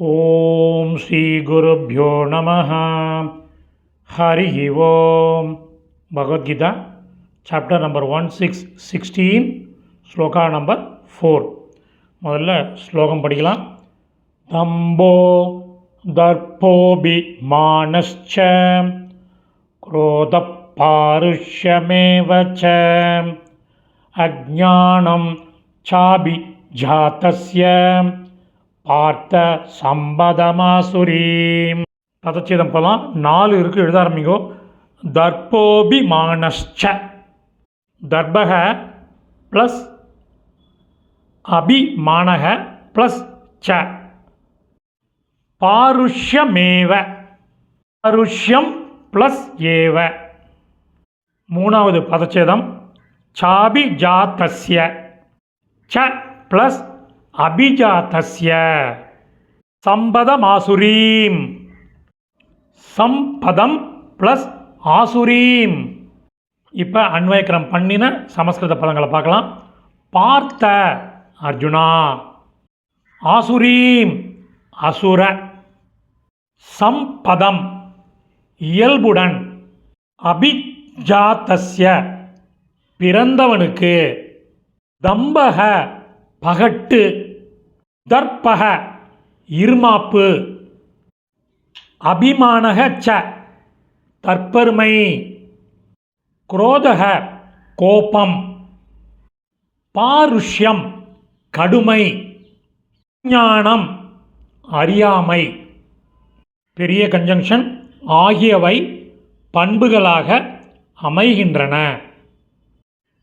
ॐ श्रीगुरुभ्यो नमः। हरि ओं Bhagavad Gita chapter number one six sixteen shloka number four मल श्लोकं पठिलां तम्बो दर्पोऽभिमानश्च क्रोधपारुष्यमेव च अज्ञानं चाभिजातस्य பார்த்த சம்பதமாசுரீம். பதச்சேதம் போகலாம் நாலு இருக்குது எழுத ஆரம்பிங்கோ. தர்ப்போபிமானश्च தர்பக ப்ளஸ் அபிமானக ப்ளஸ் ச. பாருஷ்யமேவ. பாருஷ்யம் ப்ளஸ் ஏவ. மூணாவது பதச்சேதம். சாபி ஜாத்தஸ்ய ச ப்ளஸ் அபிஜாத்தஸ்ய சம்பதமாசுரீம். சம்பதம் ப்ளஸ் ஆசுரீம். இப்போ அன்வயக்கரம் பண்ணின சமஸ்கிருத பதங்களை பார்க்கலாம். பார்த்த அர்ஜுனா. ஆசுரீம். அசுர. சம்பதம். இயல்புடன். அபிஜாத்தஸ்ய. பிறந்தவனுக்கு. தம்பக. பகட்டு. தர்ப்பக இருமாப்பு. அபிமானக ச தற்பெருமை. குரோதக கோபம். பாருஷ்யம் கடுமை. ஞானம் அறியாமை. பெரிய கன்ஜங்ஷன் ஆகியவை பண்புகளாக அமைகின்றன.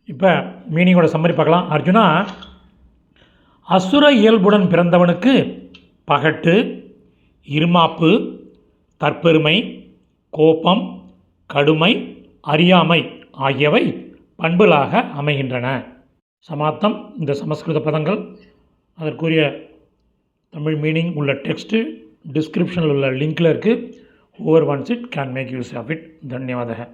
இப்போ மீனிங்கோட சம்மரி பார்க்கலாம். அர்ஜுனா அசுர இயல்புடன் பிறந்தவனுக்கு பகட்டு இருமாப்பு தற்பெருமை கோபம் கடுமை அறியாமை ஆகியவை பண்புகளாக அமைகின்றன. சமாத்தம் இந்த சமஸ்கிருத பதங்கள். அதற்குரிய தமிழ் மீனிங் உள்ள டெக்ஸ்ட்டு டிஸ்கிரிப்ஷனில் உள்ள லிங்கில் இருக்குது over once it can make use of it தன்யவாதக.